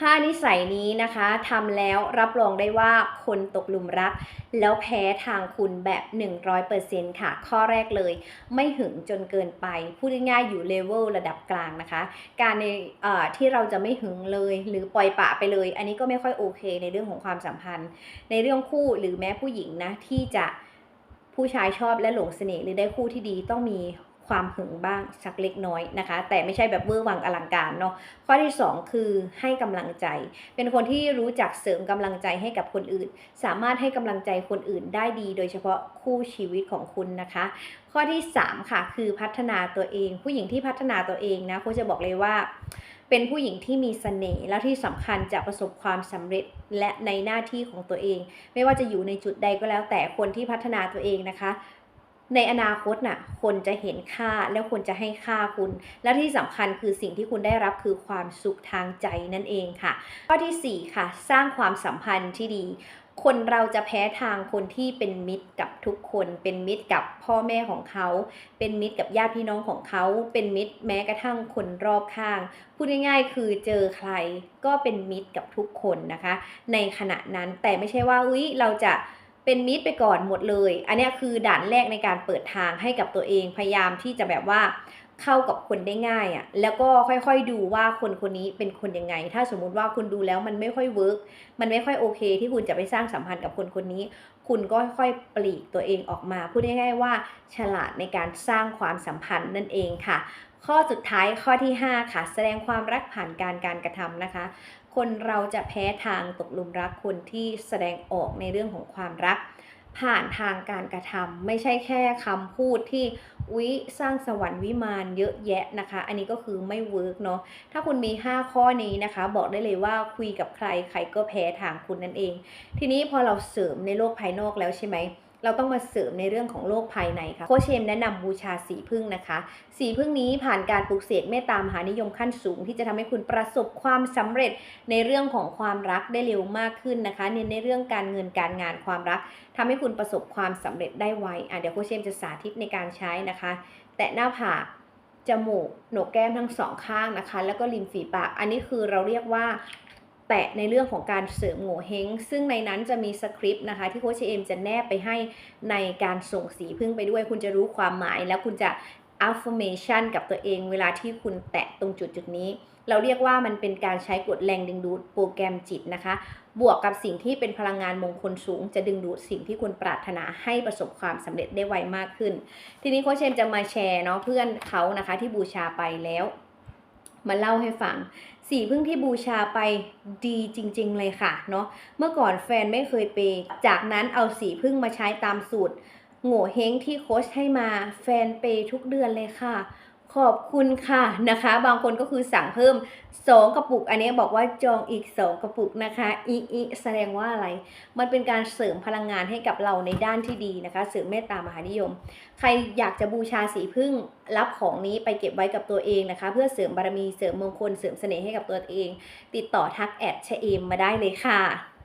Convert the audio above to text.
ห้านิสัยนี้นะคะทำแล้วรับรองได้ว่าคนตกหลุมรัก แล้วแพ้ทางคุณแบบ 100%ค่ะ ข้อแรกเลย ไม่หึงจนเกินไป พูดง่ายๆอยู่เลเวลระดับกลางนะคะ การในที่เราจะไม่หึงเลย หรือปล่อยปะไปเลย อันนี้ก็ไม่ค่อยโอเค ในเรื่องของความสัมพันธ์ ในเรื่องคู่หรือแม้ผู้หญิงนะที่จะผู้ชายชอบและหลงเสน่ห์หรือได้คู่ที่ดีต้องมี ความหึงบ้างสักเล็กน้อยนะคะ แต่ไม่ใช่แบบเวอร์วังอลังการเนาะข้อที่สองคือให้กำลังใจ เป็นคนที่รู้จักเสริมกำลังใจให้กับคนอื่น สามารถให้กำลังใจคนอื่นได้ดี โดยเฉพาะคู่ชีวิตของคุณนะคะ ข้อที่ 3 ค่ะ คือพัฒนาตัวเอง ผู้หญิงที่พัฒนาตัวเองนะค้ชจะบอกเลยว่าเป็นผู้หญิงที่มีเสน่ห์แล้วที่สำคัญจะประสบความสำเร็จและในหน้าที่ของตัวเอง ไม่ว่าจะอยู่ในจุดใดก็แล้วแต่คนที่พัฒนาตัวเองนะคะ ในอนาคตน่ะคนจะเห็นค่าแล้วคนจะให้ค่าคุณ และที่สำคัญคือสิ่งที่คุณได้รับคือความสุขทางใจนั่นเองค่ะ ข้อทีสี่ 4 ค่ะ สร้างความสัมพันธ์ที่ดี คนเราจะแพ้ทางคนที่เป็นมิตรกับทุกคน เป็นมิตรกับพ่อแม่ของเขา เป็นมิตรกับญาติพี่น้องของเขา เป็นมิตรแม้กระทั่งคนรอบข้าง พูดง่ายๆ คือเจอใครก็เป็นมิตรกับทุกคนนะคะ ในขณะนั้นแต่ไม่ใช่ว่าอุ้ยเราจะ เป็นมิตรไปก่อนหมดเลย อันนี้คือด่านแรกในการเปิดทางให้กับตัวเอง พยายามที่จะแบบว่าเข้ากับคนได้ง่ายอะ่ะ แล้วก็ค่อยๆดูว่าคนคนนี้เป็นคนยังไง ถ้าสมมุติว่าคุณดูแล้วมันไม่ค่อยเวิร์กมันไม่ค่อยโอเค ที่คุณจะไปสร้างสัมพันธ์กับคนคนนี้ คุณก็ค่อยๆปลีกตัวเองออกมา พูดง่ายๆว่า ฉลาดในการสร้างความสัมพันธ์นั่นเองค่ะ ข้อสุดท้ายข้อที่ 5 ค่ะ แสดงความรักผ่านการการกระทำนะคะ คนเราจะแพ้ทางตกลุมรักคนที่แสดงออกในเรื่องของความรัก ผ่านทางการกระทำไม่ใช่แค่คำพูดที่วิสร้างสวรรค์วิมานเยอะแยะนะคะ อันนี้ก็คือไม่เวิร์กเนาะถ้าคุณมี 5 ข้อนี้นะคะ บอกได้เลยว่าคุยกับใครใครก็แพ้ทางคุณนั่นเอง ทีนี้พอเราเสริมในโลกภายนอกแล้วใช่ไหม เราต้องมาเสริมในเรื่องของโลกภายในค่ะโคเชมแนะนำบูชาสีพึ่งนะคะ สีพึ่งนี้ผ่านการปลูกเสกเมตตามหานิยมขั้นสูง ที่จะทำให้คุณประสบความสำเร็จในเรื่องของความรักได้เร็วมากขึ้นนะคะ เน้นในเรื่องการเงินการงานความรักทำให้คุณประสบความสำเร็จได้ไวอะเดี๋ยวโคเชมจะสาธิตในการใช้นะคะ แตะหน้าผากจมูกโหนกแก้มทั้งสองข้างนะคะ แล้วก็ริมฝีปาก อันนี้คือเราเรียกว่า แตะในเรื่องของการเสริมโง่เฮงซึ่งในนั้นจะมีสคริปต์นะคะที่โค้ชเอมจะแนบไปให้ในการส่งสีพึ่งไปด้วย คุณจะรู้ความหมายแล้วคุณจะ affirmation กับตัวเองเวลาที่คุณแตะตรงจุดจุดนี้ เราเรียกว่ามันเป็นการใช้กฎแรงดึงดูดโปรแกรมจิตนะคะ บวกกับสิ่งที่เป็นพลังงานมงคลสูง จะดึงดูดสิ่งที่คุณปรารถนาให้ประสบความสำเร็จได้ไวมากขึ้น ทีนี้โค้ชเชมจะมาแชร์เนาะเพื่อนเขานะคะที่บูชาไปแล้ว มาเล่าให้ฟัง สีพึ่งที่บูชาไปดีจริง ๆ เลยค่ะเนาะเมื่อก่อนแฟนไม่เคยเปย์จากนั้นเอาสีพึ่งมาใช้ตามสูตรโง่เฮงที่โค้ชให้มาแฟนเปย์ทุกเดือนเลยค่ะ ขอบคุณค่ะนะคะ บางคนก็คือสั่งเพิ่ม 2 กระปุก อันนี้บอกว่าจองอีก 2 กระปุกนะคะอีอีแสดงว่าอะไร มันเป็นการเสริมพลังงานให้กับเราในด้านที่ดีนะคะ เสริมเมตตามหานิยม ใครอยากจะบูชาสีพึ่งรับของนี้ไปเก็บไว้กับตัวเองนะคะ เพื่อเสริมบารมีเสริมมงคลเสริมเสน่ห์ให้กับตัวเอง ติดต่อทักแอดเชเอมมาได้เลยค่ะ